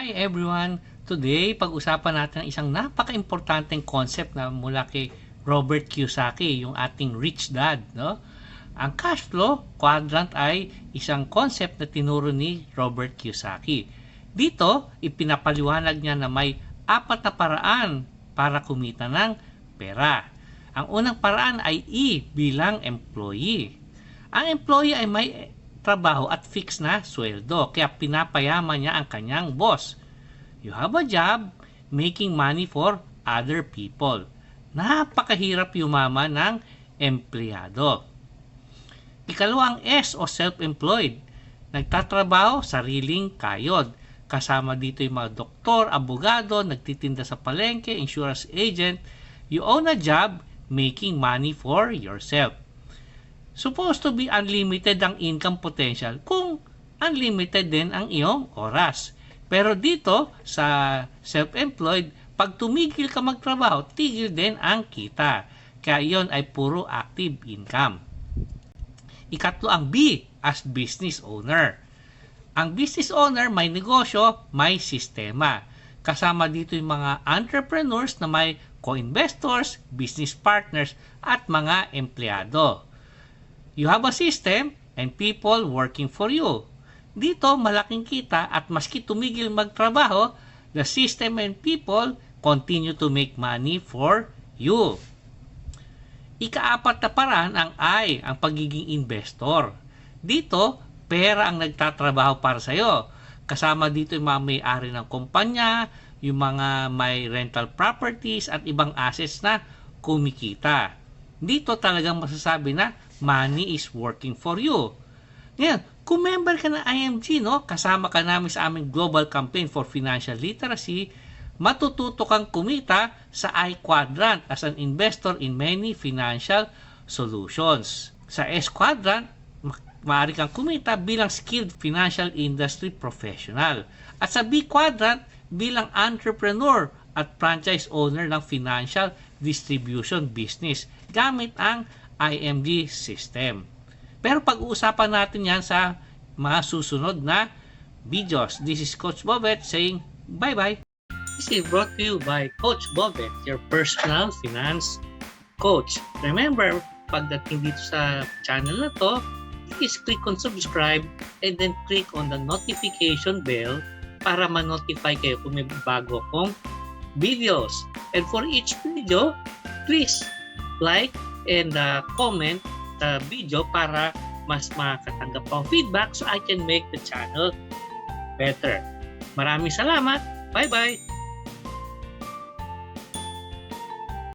Hi everyone! Today, pag-usapan natin ang isang napaka-importanteng concept na mula kay Robert Kiyosaki, yung ating rich dad. No? Ang cash flow quadrant ay isang concept na tinuro ni Robert Kiyosaki. Dito, ipinapaliwanag niya na may apat na paraan para kumita ng pera. Ang unang paraan ay E bilang employee. Ang employee ay may trabaho at fixed na sweldo, kaya pinapayaman niya ang kanyang boss. You have a job making money for other people. Napakahirap yumaman ng empleyado. Ikalawang S o self-employed. Nagtatrabaho, sariling kayod. Kasama dito yung mga doktor, abogado, nagtitinda sa palengke, insurance agent. You own a job making money for yourself. Supposed to be unlimited ang income potential kung unlimited din ang iyong oras. Pero dito sa self-employed, pag tumigil ka magtrabaho, tigil din ang kita. Kaya yon ay puro active income. Ikatlo ang B as business owner. Ang business owner may negosyo, may sistema. Kasama dito yung mga entrepreneurs na may co-investors, business partners, at mga empleyado. You have a system and people working for you. Dito, malaking kita at maski tumigil magtrabaho, the system and people continue to make money for you. Ikaapat na paraan ang I, ang pagiging investor. Dito, pera ang nagtatrabaho para sa iyo. Kasama dito yung mga may-ari ng kumpanya, yung mga may rental properties at ibang assets na kumikita. Dito talagang masasabi na money is working for you. Ngayon, kung member ka ng IMG, no, kasama ka namin sa aming Global Campaign for Financial Literacy, matututo kang kumita sa I-Quadrant as an investor in many financial solutions. Sa S-Quadrant, ma- maaari kang kumita bilang skilled financial industry professional. At sa B-Quadrant, bilang entrepreneur at franchise owner ng financial distribution business gamit ang IMG system. Pero pag-uusapan natin yan sa mga susunod na videos. This is Coach Bobet saying bye-bye. This is brought to you by Coach Bobet, your personal finance coach. Remember, pagdating dito sa channel na to, please click on subscribe and then click on the notification bell para ma-notify kayo kung may bago akong videos. And for each video, please like and uh, comment the video para mas makakatanggap pang feedback so I can make the channel better. Maraming salamat. Bye-bye.